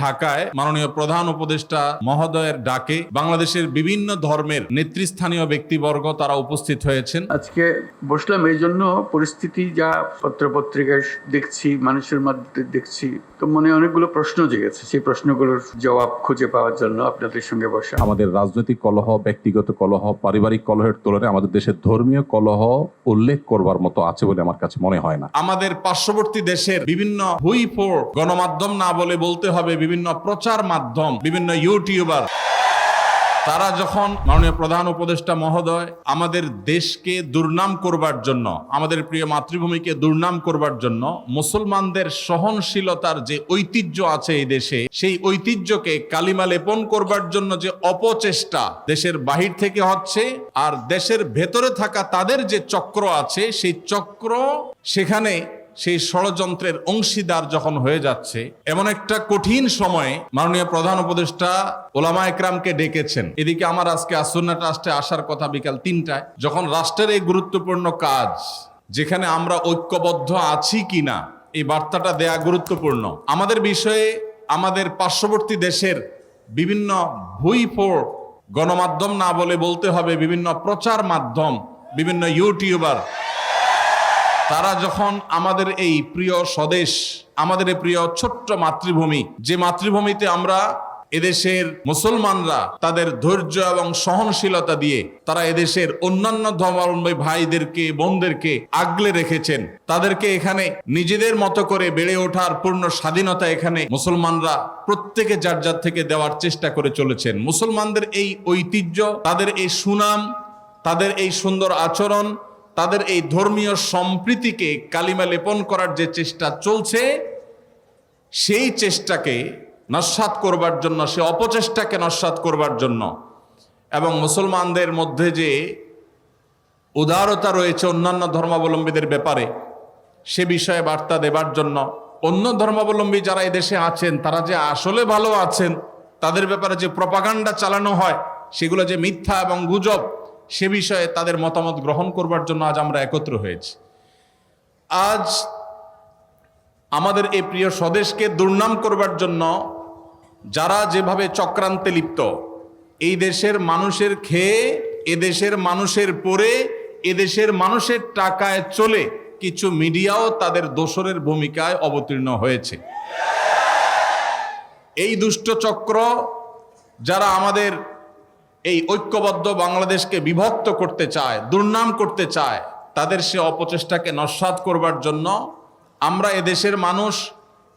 ঢাকায় মাননীয় প্রধান উপদেষ্টা মহোদয়ের ডাকে বাংলাদেশের বিভিন্ন ধর্মের নেতৃস্থানীয় ব্যক্তিবর্গ তারা উপস্থিত হয়েছেন। আজকে বসলাম এই জন্য পরিস্থিতি যা পত্রপত্রিকায় দেখছি মানুষের মধ্যে দেখছি তো মনে অনেকগুলো প্রশ্ন জেগেছে। সেই প্রশ্নগুলোর জবাব খুঁজে পাওয়ার জন্য আপনাদের সঙ্গে বসা। আমাদের রাজনৈতিক কলহ ব্যক্তিগত কলহ পারিবারিক কলহের তুলনায় আমাদের দেশের ধর্মীয় কলহ উল্লেখ করবার মতো আছে বলে আমার কাছে মনে হয় না। আমাদের পার্শ্ববর্তী দেশের বিভিন্ন হুই ফোর গণমাধ্যম না বলে বলতে হবে বিভিন্ন প্রচার মাধ্যম, বিভিন্ন ইউটিউবার, তারা যখন মাননীয় প্রধান উপদেষ্টা মহোদয় আমাদের দেশকে দুর্নাম করবার জন্য, আমাদের প্রিয় মাতৃভূমিকে দুর্নাম করবার জন্য মুসলমানদের সহনশীলতার যে ঐতিহ্য আছে এই দেশে, সেই ঐতিহ্যকে কালিমা লেপন করবার জন্য যে অপচেষ্টা দেশের বাহির থেকে হচ্ছে আর দেশের ভেতরে থাকা তাদের যে চক্র আছে, সেই চক্র সেখানে সেই ষড়যন্ত্রের অংশীদার যখন হয়ে যাচ্ছে, এমন একটা কঠিন সময়ে মাননীয় প্রধান উপদেষ্টা ওলামা একরামকে ডেকেছেন। এদিকে আমার আজকে আসন্না ট্রাস্টে আসার কথা বিকাল তিনটায়, যখন রাষ্ট্রের এই গুরুত্বপূর্ণ কাজ, যেখানে আমরা ঐক্যবদ্ধ আছি কিনা, এই বার্তাটা দেয়া গুরুত্বপূর্ণ। আমাদের বিষয়ে আমাদের পার্শ্ববর্তী দেশের বিভিন্ন ভুই ফোর গণমাধ্যম না বলে বলতে হবে, বিভিন্ন প্রচার মাধ্যম, বিভিন্ন ইউটিউবার তারা যখন আমাদের এই প্রিয় স্বদেশ, আমাদের এই প্রিয় ছোট্ট মাতৃভূমি, যে মাতৃভূমিতে আমরা এদেশের মুসলমানরা তাদের ধৈর্য এবং সহনশীলতা দিয়ে তারা এদেশের অন্যান্য ধর্মাবলম্বী ভাইদেরকে, বোনদেরকে আগলে রেখেছেন, তাদেরকে এখানে নিজেদের মতো করে বেড়ে ওঠার পূর্ণ স্বাধীনতা এখানে মুসলমানরা প্রত্যেকে যার যার থেকে দেওয়ার চেষ্টা করে চলেছেন। মুসলমানদের এই ঐতিহ্য, তাদের এই সুনাম, তাদের এই সুন্দর আচরণ তাদের এই ধর্মীয় সম্প্রীতিকে কালিমা লেপন করার যে চেষ্টা চলছে, সেই চেষ্টাকে নস্বাত করবার জন্য, সে অপচেষ্টাকে নস্বাত করবার জন্য এবং মুসলমানদের মধ্যে যে উদারতা রয়েছে অন্যান্য ধর্মাবলম্বীদের ব্যাপারে, সে বিষয়ে বার্তা দেবার জন্য, অন্য ধর্মাবলম্বী যারা এই দেশে আছেন, তারা যে আসলে ভালো আছেন, তাদের ব্যাপারে যে প্রপাগান্ডা চালানো হয়, সেগুলো যে মিথ্যা এবং গুজব সে বিষয়ে তাদের মতামত গ্রহণ করবার জন্য আজ আমরা একত্র হয়েছি। আজ আমাদের এই প্রিয় স্বদেশকে দুর্নাম করবার জন্য যারা যেভাবে চক্রান্তে লিপ্ত, এই দেশের মানুষের খেয়ে এদেশের মানুষের পরে এদেশের মানুষের টাকায় চলে কিছু মিডিয়াও তাদের দোসরের ভূমিকায় অবতীর্ণ হয়েছে। এই দুষ্ট চক্র যারা আমাদের এই ঐক্যবদ্ধ বাংলাদেশকে বিভক্ত করতে চায়, দুর্নাম করতে চায়, তাদের সে অপচেষ্টাকে নস্বাত করবার জন্য আমরা এদেশের মানুষ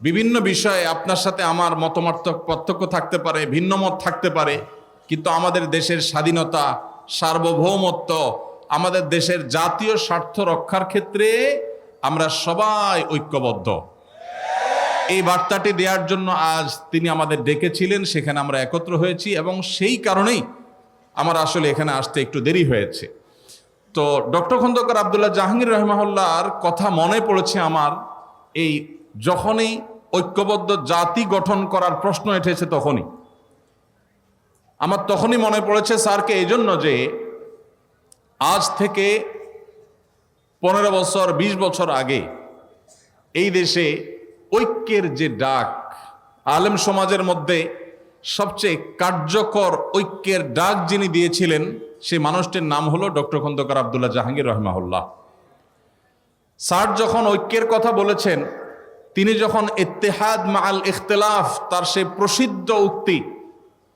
বিভিন্ন বিষয়ে আপনার সাথে আমার মতমার্থ পার্থক্য থাকতে পারে, ভিন্নমত থাকতে পারে, কিন্তু আমাদের দেশের স্বাধীনতা, সার্বভৌমত্ব, আমাদের দেশের জাতীয় স্বার্থ রক্ষার ক্ষেত্রে আমরা সবাই ঐক্যবদ্ধ। এই বার্তাটি দেওয়ার জন্য আজ তিনি আমাদের ডেকেছিলেন, সেখানে আমরা একত্র হয়েছি এবং সেই কারণেই আমার আসলে এখানে আসতে একটু দেরি হয়েছে। তো ডক্টর খন্দকার আবদুল্লাহ জাহাঙ্গীর রহমাহুল্লাহর কথা মনে পড়েছে আমার, এই যখনই ঐক্যবদ্ধ জাতি গঠন করার প্রশ্ন এসেছে তখনই। আমার তখনই মনে পড়েছে স্যারকে এই জন্য যে আজ থেকে পনেরো বছর ২০ বছর আগে এই দেশে ঐক্যের যে ডাক, আলেম সমাজের মধ্যে সবচেয়ে কার্যকর ঐক্যের ডাক যিনি দিয়েছিলেন, সেই মানুষটির নাম হলো ডক্টর খন্দকার আবদুল্লাহ জাহাঙ্গীর রহমাহুল্লাহ। স্যার যখন ঐক্যের কথা বলেছেন, তিনি যখন ইত্তেহাদ মাল ইখতলাফ, তার সেই প্রসিদ্ধ উক্তি,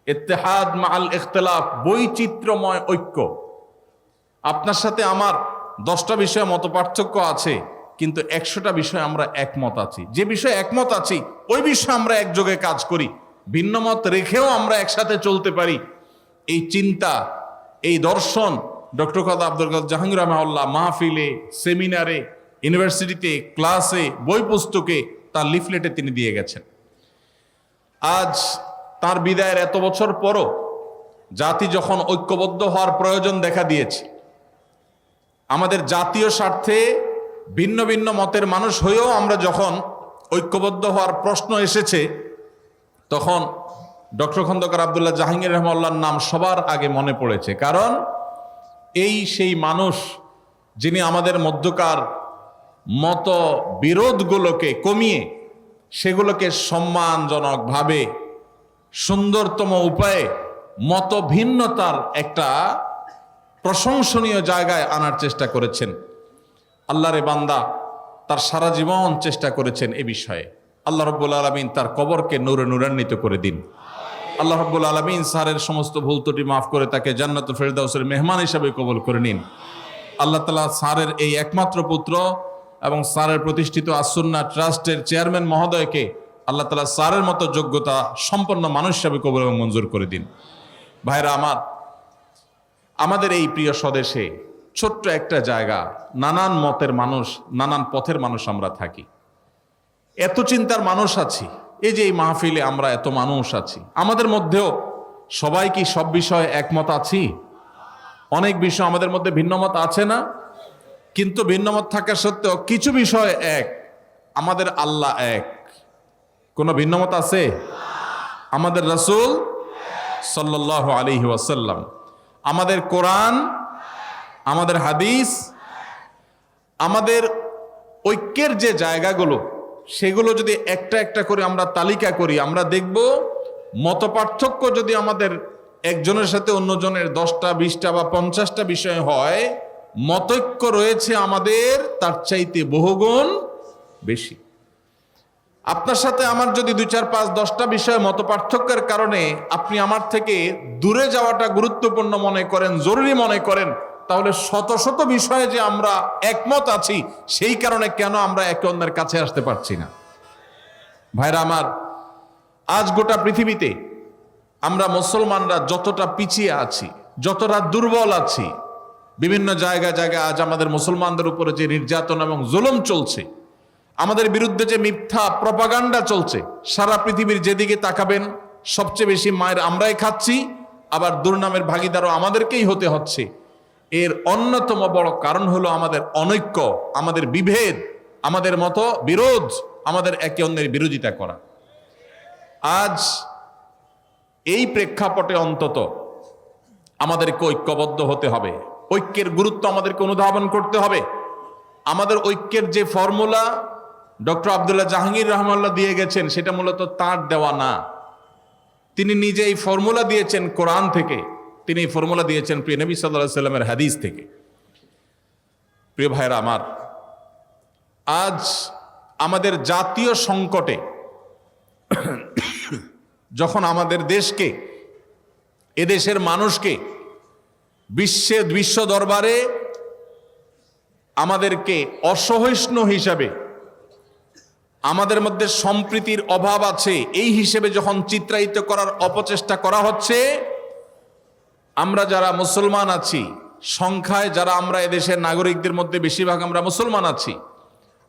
ইত্তেহাদ মাল ইখতলাফ, বৈচিত্র্যময় ঐক্য। আপনার সাথে আমার দশটা বিষয়ে মত পার্থক্য আছে, কিন্তু একশোটা বিষয়ে আমরা একমত আছি। যে বিষয়ে একমত আছি, ওই বিষয়ে আমরা একযোগে কাজ করি। ভিন্ন মত রেখেও আমরা একসাথে চলতে পারি। এই চিন্তা, এই দর্শন, ডক্টর কাদ আব্দুল কাদ জাহাঙ্গীর রহমাল্লাহ মাহফিলে, সেমিনারে, ইউনিভার্সিটিতে, ক্লাসে, বই পুস্তকে তার লিফলেটে তিনি দিয়ে গেছেন। আজ তার বিদায়ের এত বছর পরও জাতি যখন ঐক্যবদ্ধ হওয়ার প্রয়োজন দেখা দিয়েছে, আমাদের জাতীয় স্বার্থে ভিন্ন ভিন্ন মতের মানুষ হয়েও আমরা যখন ঐক্যবদ্ধ হওয়ার প্রশ্ন এসেছে তখন ডক্টর খন্দকার আবদুল্লাহ জাহাঙ্গীর রহমাল্লার নাম সবার আগে মনে পড়েছে। কারণ এই সেই মানুষ যিনি আমাদের মধ্যকার মত বিরোধগুলোকে কমিয়ে সেগুলোকে সম্মানজনকভাবে সুন্দরতম উপায়ে মত ভিন্নতার একটা প্রশংসনীয় জায়গায় আনার চেষ্টা করেছেন। আল্লাহরে বান্দা তার সারা জীবন চেষ্টা করেছেন এ বিষয়ে। আল্লাহ রব্বুল আলমিন তার কবরকে নূরে নূরান্বিত করে দিন। আল্লাহ রব্বুল আলমিন স্যারের সমস্ত ভুল ত্রুটি মাফ করে তাকে জান্নাত ফেরদাউসের মেহমান হিসাবে কবল করে নিন। আল্লাহ তালা স্যারের এই একমাত্র পুত্র এবং স্যারের প্রতিষ্ঠিত আসন্না ট্রাস্টের চেয়ারম্যান মহোদয়কে আল্লাহ তালা স্যারের মতো যোগ্যতা সম্পন্ন মানুষ হিসাবে কবল এবং মঞ্জুর করে দিন। ভাইরা আমার, আমাদের এই প্রিয় স্বদেশে ছোট্ট একটা জায়গা, নানান মতের মানুষ, নানান পথের মানুষ আমরা থাকি। এত চিন্তার মানুষ আছি। এই যে এই মাহফিলে আমরা এত মানুষ আছি। আমাদের মধ্যেও সবাই কি সব বিষয়ে একমত আছি? অনেক বিষয় আমাদের মধ্যে ভিন্নমত আছে না? কিন্তু ভিন্নমত থাকা সত্ত্বেও কিছু বিষয় এক, আমাদের আল্লাহ এক। কোনো ভিন্নমত আছে? আমাদের রসুল সাল্লাহ আলিহি ওয়াসাল্লাম। আমাদের কোরআন, আমাদের হাদিস, আমাদের ঐক্যের যে জায়গাগুলো সেগুলো যদি একটা একটা করে আমরা তালিকা করি, আমরা দেখব মত পার্থক্য যদি আমাদের একজনের সাথে অন্যজনের দশটা, বিশটা বা পঞ্চাশটা বিষয় হয়, মতৈক্য রয়েছে আমাদের, তার চাইতে বহুগুণ বেশি। আপনার সাথে আমার যদি দুই, চার, পাঁচ, দশটা বিষয়ে মত পার্থক্যের কারণে আপনি আমার থেকে দূরে যাওয়াটা গুরুত্বপূর্ণ মনে করেন, জরুরি মনে করেন তাহলে শত শত বিষয়ে যে আমরা একমত আছি, সেই কারণে কেন আমরা একে অন্যের কাছে আসতে পারছি না? ভাইরা আমার, আজ গোটা পৃথিবীতে আমরা মুসলমানরা যতটা পিছিয়ে আছি, যতটা দুর্বল আছি, বিভিন্ন জায়গা জায়গায় আজ আমাদের মুসলমানদের উপরে যে নির্যাতন এবং জুলুম চলছে, আমাদের বিরুদ্ধে যে মিথ্যা প্রপাগান্ডা চলছে, সারা পৃথিবীর যেদিকে তাকাবেন, সবচেয়ে বেশি মায়ের আমরাই খাচ্ছি, আবার দুর্নামের ভাগিদারও আমাদেরকেই হতে হচ্ছে। এর অন্যতম বড় কারণ হলো আমাদের অনৈক্য, আমাদের বিভেদ, আমাদের মতো বিরোধ, আমাদের একে অন্যের বিরোধিতা করা। আজ এই প্রেক্ষাপটে অন্তত আমাদেরকে ঐক্যবদ্ধ হতে হবে। ঐক্যের গুরুত্ব আমাদেরকে অনুধাবন করতে হবে। আমাদের ঐক্যের যে ফর্মুলা ডক্টর আবদুল্লাহ জাহাঙ্গীর রহমাল্লাহ দিয়ে গেছেন, সেটা মূলত তার দেওয়া না। তিনি নিজে এই ফর্মুলা দিয়েছেন কোরআন থেকে। তিনি এই ফর্মুলা দিয়েছেন প্রিয় নবী সাল্লাহ সাল্লামের হাদিস থেকে। প্রিয় ভাইরা আমার, আজ আমাদের জাতীয় সংকটে যখন আমাদের দেশকে, এদেশের মানুষকে বিশ্বে বিশ্ব দরবারে আমাদেরকে অসহিষ্ণু হিসাবে, আমাদের মধ্যে সম্প্রীতির অভাব আছে, এই হিসেবে যখন চিত্রায়িত করার অপচেষ্টা করা হচ্ছে আমরা যারা মুসলমান আছি, সংখ্যায় যারা আমরা এদেশের নাগরিকদের মধ্যে বেশিরভাগ আমরা মুসলমান আছি,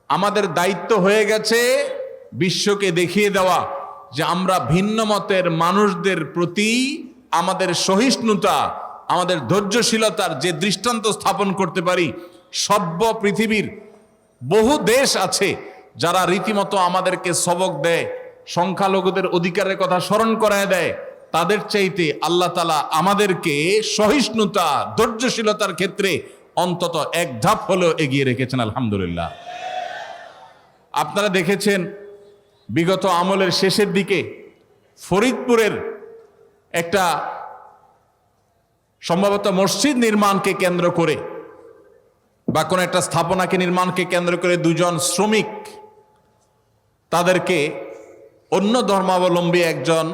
আমাদের দায়িত্ব হয়ে গেছে বিশ্বকে দেখিয়ে দেওয়া যে আমরা ভিন্ন মতের মানুষদের প্রতি আমাদের সহিষ্ণুতা, আমাদের ধৈর্যশীলতার যে দৃষ্টান্ত স্থাপন করতে পারি, সভ্য পৃথিবীর বহু দেশ আছে যারা রীতিমতো আমাদেরকে সবক দেয়, সংখ্যালঘুদের অধিকারের কথা স্মরণ করায় দেয় তাদের চাইতে আল্লাহ তালা আমাদেরকে সহিষ্ণুতা, ধৈর্যশীলতার ক্ষেত্রে অন্তত এক ধাপ হলেও এগিয়ে রেখেছেন, আলহামদুলিল্লাহ। আপনারা দেখেছেন, বিগত আমলের শেষের দিকে ফরিদপুরের একটা সম্ভবত মসজিদ নির্মাণকে কেন্দ্র করে বা কোনো একটা স্থাপনাকে নির্মাণকে কেন্দ্র করে দুজন শ্রমিক তাদেরকে অন্য ধর্মাবলম্বী একজন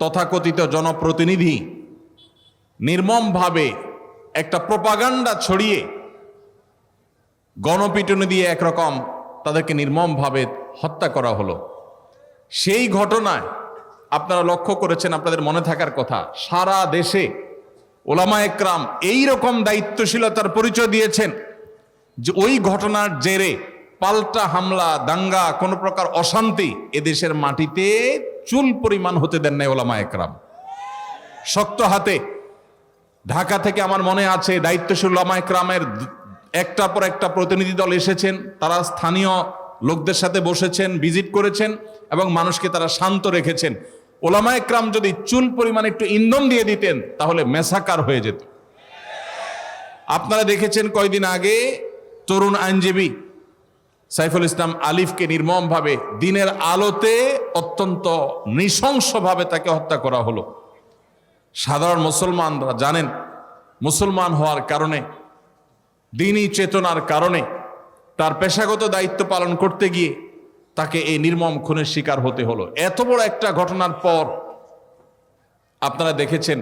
তথাকথিত জনপ্রতিনিধি নির্মমভাবে একটা প্রপাগান্ডা ছড়িয়ে গণপিটুনি দিয়ে একরকম তাদেরকে নির্মমভাবে হত্যা করা হলো। সেই ঘটনায় আপনারা লক্ষ্য করেছেন, আপনাদের মনে থাকার কথা, সারা দেশে ওলামা একরাম এই রকম দায়িত্বশীলতার পরিচয় দিয়েছেন যে ওই ঘটনার জেরে পাল্টা হামলা, দাঙ্গা, কোনো প্রকার অশান্তি এদেশের মাটিতে চুল পরিমাণ হতে দেন নাই ওলামা একরাম। শক্ত হাতে। ঢাকা থেকে আমার মনে আছে দায়িত্বশীল ওলামা একরামের একটার পর একটা প্রতিনিধি দল এসেছেন, তারা স্থানীয় লোকদের সাথে বসেছেন, ভিজিট করেছেন এবং মানুষকে তারা শান্ত রেখেছেন। ওলামা একরাম যদি চুল পরিমাণ একটু ইন্ধন দিয়ে দিতেন, তাহলে মেসাকার হয়ে যেত। আপনারা দেখেছেন কয়দিন আগে তরুণ আইনজীবী সাইফুল ইসলাম আলিফকে নির্মমভাবে দিনের আলোতে অত্যন্ত নৃশংসভাবে তাকে হত্যা করা হলো। সাধারণ মুসলমানরা জানেন, মুসলমান হওয়ার কারণে, দিনই চেতনার কারণে, তার পেশাগত দায়িত্ব পালন করতে গিয়ে তাকে এই নির্মম খুনের শিকার হতে হলো। এত বড় একটা ঘটনার পর আপনারা দেখেছেন,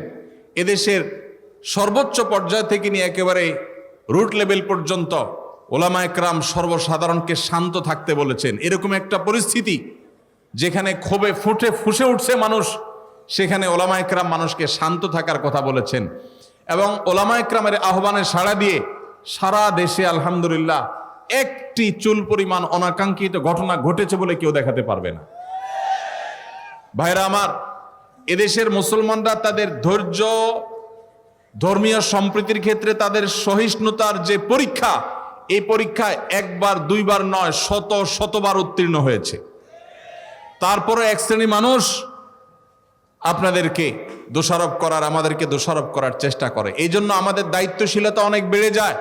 এদেশের সর্বোচ্চ পর্যায় থেকে নিয়ে একেবারে রুট লেভেল পর্যন্ত ওলামা একরাম সর্বসাধারণকে শান্ত থাকতে বলেছেন। এরকম একটা পরিস্থিতি যেখানে ক্ষোভে ফুটে, ফুসে উঠছে মানুষ, সেখানে ওলামা একরাম মানুষকে শান্ত থাকার কথা বলেছেন। এবং ওলামা একরামের আহ্বানে সাড়া দিয়ে সারা দেশে আলহামদুলিল্লাহ একটি চুল পরিমাণ অনাকাঙ্ক্ষিত ঘটনা ঘটেছে বলে কেউ দেখাতে পারবে না। ভাইরা আমার, এদেশের মুসলমানরা তাদের ধৈর্য, ধর্মীয় সম্প্রীতির ক্ষেত্রে তাদের সহিষ্ণুতার যে পরীক্ষা এই পরীক্ষায় একবার, দুইবার নয়, শত, শতবার উত্তীর্ণ হয়েছে। তারপরে এক শ্রেণি মানুষ আপনাদেরকে দোষারোপ করার, আমাদেরকে দোষারোপ করার চেষ্টা করে। এই জন্য আমাদের দায়িত্বশীলতা অনেক বেড়ে যায়।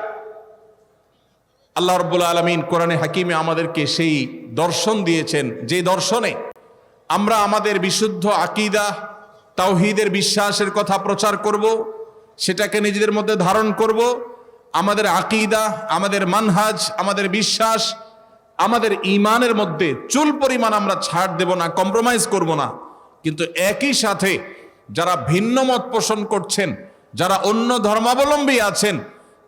আল্লাহ রব্বুল আলমিন কোরআনে হাকিমে আমাদেরকে সেই দর্শন দিয়েছেন। যে দর্শনে আমরা আমাদের বিশুদ্ধ আকিদা, তাওহিদের বিশ্বাসের কথা প্রচার করব, সেটাকে নিজেদের মধ্যে ধারণ করব আমাদের আকিদা, আমাদের মানহাজ, আমাদের বিশ্বাস, আমাদের ইমানের মধ্যে চুল পরিমাণ আমরা ছাড় দেব না কম্প্রোমাইজ করব না। কিন্তু একই সাথে যারা ভিন্ন মত পোষণ করছেন, যারা অন্য ধর্মাবলম্বী আছেন,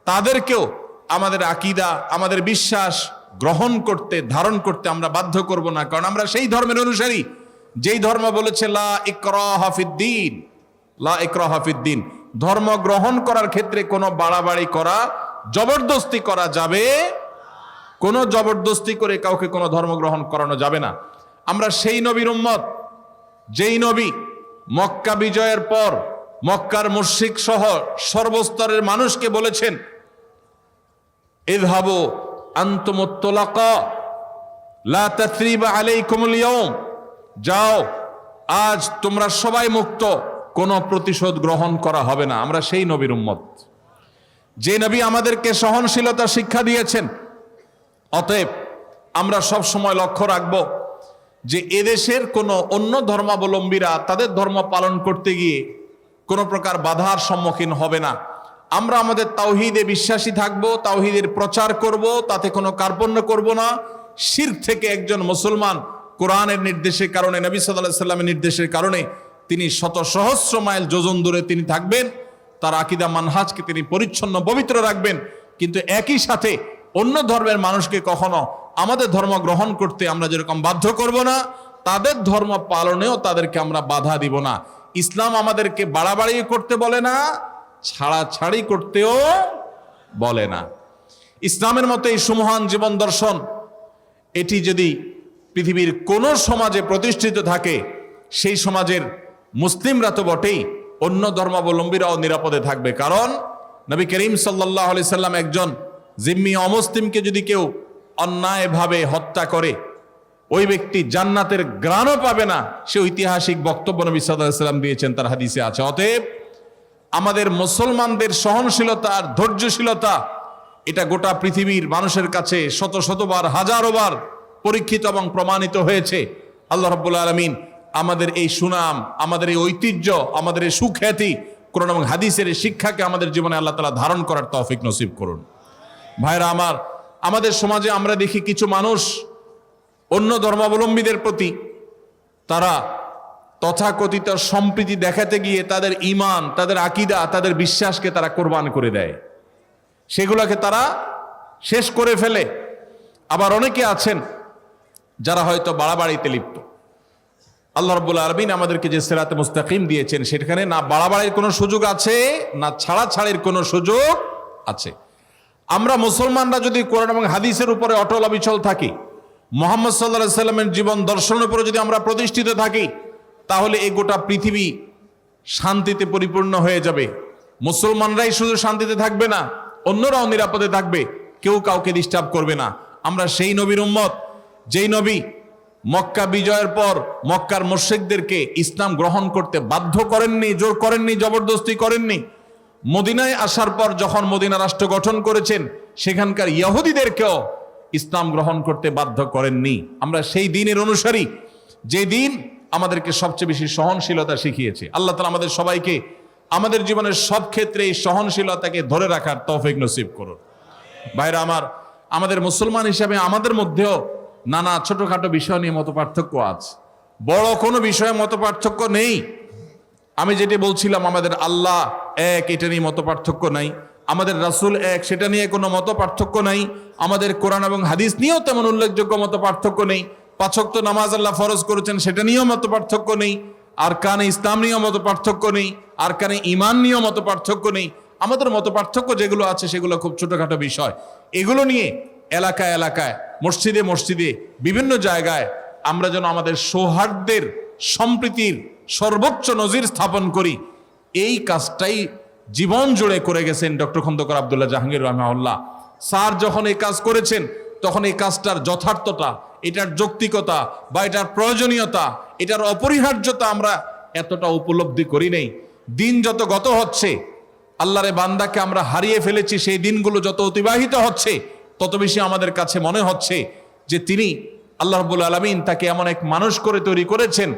তাদেরকেও আমাদের আকিদা, আমাদের বিশ্বাস গ্রহণ করতে, ধারণ করতে আমরা বাধ্য করব না। কারণ আমরা সেই ধর্মের অনুসারী। যেই ধর্ম বলেছে, লা ইকরাহাফিদ্দিন লা ইকরাহাফিদ্দিন ধর্ম গ্রহণ করার ক্ষেত্রে কোনো বাড়াবাড়ি করা, জবরদস্তি করা যাবে? কোনো জবরদস্তি করে কাউকে কোনো ধর্ম গ্রহণ করানো যাবে না। আমরা সেই নবীর উম্মত, যেই নবী মক্কা বিজয়ের পর মক্কার মুশরিক সহ সর্বস্তরের মানুষকে বলেছেন, ইযহাবু আনতুমুত তুলাকা লা তাথরিবা আলাইকুমুল ইয়াউম, যাও, আজ তোমরা সবাই মুক্ত। কোনো প্রতিশোধ গ্রহণ করা হবে না। আমরা সেই নবীর উম্মত। যে নবী আমাদেরকে সহনশীলতা শিক্ষা দিয়েছেন, অতএব আমরা সব সময় লক্ষ্য রাখব যে এদেশের কোনো অন্য ধর্মাবলম্বীরা তাদের ধর্ম পালন করতে গিয়ে কোনো প্রকার বাধার সম্মুখীন হবে না। আমরা আমাদের তাওহিদে বিশ্বাসী থাকব, তাওহিদের প্রচার করব, তাতে কোনো কার্পণ্য করব না। শির থেকে একজন মুসলমান কোরআনের নির্দেশের কারণে, নবী সাল্লাহ সাল্লামের নির্দেশের কারণে তিনি শত সহস্র মাইল যোজন দূরে তিনি থাকবেন। তার আকিদা মানহাজকে তিনি পরিচ্ছন্ন, পবিত্র রাখবেন। কিন্তু একই সাথে অন্য ধর্মের মানুষকে কখনো আমাদের ধর্ম গ্রহণ করতে আমরা যেরকম বাধ্য করব না, তাদের ধর্ম পালনেও তাদেরকে আমরা বাধা দিব না। ইসলাম আমাদেরকে বাড়াবাড়ি করতে বলে না, ছাড়াছাড়ি করতেও বলে না। ইসলামের মতো এই সুমহান জীবন দর্শন, এটি যদি পৃথিবীর কোনো সমাজে প্রতিষ্ঠিত থাকে, সেই সমাজের মুসলিমরা তো বটেই অন্য ধর্মাবলম্বীরাও নিরাপদে থাকবে। কারণ নবী করিম সাল্লাহ আলি সাল্লাম একজন জিম্মি অমুসলিমকে যদি কেউ অন্যায়ভাবে হত্যা করে, ওই ব্যক্তি জান্নাতের গ্রাণও পাবে না। সে ঐতিহাসিক বক্তব্য নবী সাল্লাম দিয়েছেন, তার হাদিসে আছে। অতএব আমাদের মুসলমানদের সহনশীলতা আর ধৈর্যশীলতা, এটা গোটা পৃথিবীর মানুষের কাছে শত শতবার, হাজারো বার পরীক্ষিত এবং প্রমাণিত হয়েছে। আল্লাহ রব্বুল আলমিন আমাদের এই সুনাম, আমাদের এই ঐতিহ্য, আমাদের এই সুখ্যাতি কোরআন এবং হাদিসের এই শিক্ষাকে আমাদের জীবনে আল্লাহ তালা ধারণ করার তৌফিক নসিব করুন। ভাইরা আমার, আমাদের সমাজে আমরা দেখি কিছু মানুষ অন্য ধর্মাবলম্বীদের প্রতি তারা তথাকথিত সম্প্রীতি দেখাতে গিয়ে তাদের ইমান তাদের আকিদা, তাদের বিশ্বাসকে তারা কোরবান করে দেয়। সেগুলোকে তারা শেষ করে ফেলে। আবার অনেকে আছেন যারা হয়তো বাড়াবাড়িতে লিপ্ত। আল্লাহ রব্বুল আলমিন আমাদেরকে যে সেরাতে মুস্তাকিম দিয়েছেন, সেখানে না বাড়াবাড়ির কোনো সুযোগ আছে, না ছাড়াছাড়ির কোনো সুযোগ আছে। আমরা মুসলমানরা যদি কোরআন এবং হাদিসের উপরে অটল অবিচল থাকি, মোহাম্মদ সাল্লাহ সাল্লামের জীবন দর্শনের উপরে যদি আমরা প্রতিষ্ঠিত থাকি, তাহলে এই গোটা পৃথিবী শান্তিতে পরিপূর্ণ হয়ে যাবে। মুসলমানরাই শুধু শান্তিতে থাকবে না, অন্যরাও নিরাপদে থাকবে, কেউ কাউকে ডিস্টার্ব করবে না। আমরা সেই নবীর উম্মত, যেই নবী মক্কা বিজয়ের পর মক্কার মোর্শেকদেরকে ইসলাম গ্রহণ করতে বাধ্য করেননি, জোর করেননি, জবরদস্তি করেননি। মদিনায় আসার পর যখন মদিনা রাষ্ট্র গঠন করেছেন, সেখানকার ইহুদিদেরকেও ইসলাম গ্রহণ করতে বাধ্য করেননি। আমরা সেই দিনের অনুসারী, যে দিন আমাদেরকে সবচেয়ে বেশি সহনশীলতা শিখিয়েছে। আল্লাহ তালা আমাদের সবাইকে আমাদের জীবনের সব ক্ষেত্রে এই সহনশীলতাকে ধরে রাখার তৌফিক নসিব করুন। ভাইরা আমার, আমাদের মুসলমান হিসাবে আমাদের মধ্যেও নানা ছোটখাটো বিষয় নিয়ে মত পার্থক্য আছে। বড় কোনো বিষয়ে মত পার্থক্য নেই। আমি যেটি বলছিলাম, আমাদের আল্লাহ এক, এটা নিয়ে মত পার্থক্য নাই। আমাদের রাসূল এক, সেটা নিয়ে কোনো মত পার্থক্য নাই। আমাদের কোরআন এবং হাদিস নিয়েও তেমন উল্লেখযোগ্য মত পার্থক্য নেই পাঁচক্ত নামাজ আল্লাহ ফরজ করেছেন, সেটা নিয়েও মত পার্থক্য নেই। আর কানে ইসলাম নিয়েও মত পার্থক্য নেই। আর কানে ইমান নিয়েও মত পার্থক্য নেই। আমাদের মত পার্থক্য যেগুলো আছে, সেগুলো খুব ছোটোখাটো বিষয়। এগুলো নিয়ে এলাকায় এলাকায়, মসজিদে মসজিদে, বিভিন্ন জায়গায় আমরা যেন আমাদের সৌহার্দ্যের সম্প্রীতির সর্বোচ্চ নজির স্থাপন করি। এই কাজটাই জীবন জুড়ে করে গেছেন ডক্টর খন্দকার আবদুল্লাহ জাহাঙ্গীর রহমাউল্লাহ স্যার যখন এই কাজ করেছেন, তখন এই কাজটার যথার্থতা, এটার যৌক্তিকতা বা এটার প্রয়োজনীয়তা, এটার অপরিহার্যতা আমরা এতটা উপলব্ধি করি নেই। দিন যত গত হচ্ছে, আল্লাহরে বান্দাকে আমরা হারিয়ে ফেলেছি, সেই দিনগুলো যত অতিবাহিত হচ্ছে তত বেশি আমাদের কাছে মনে হচ্ছে যে তিনি আল্লাহবুল আলমিন তাকে এমন এক মানুষ করে তৈরি করেছেন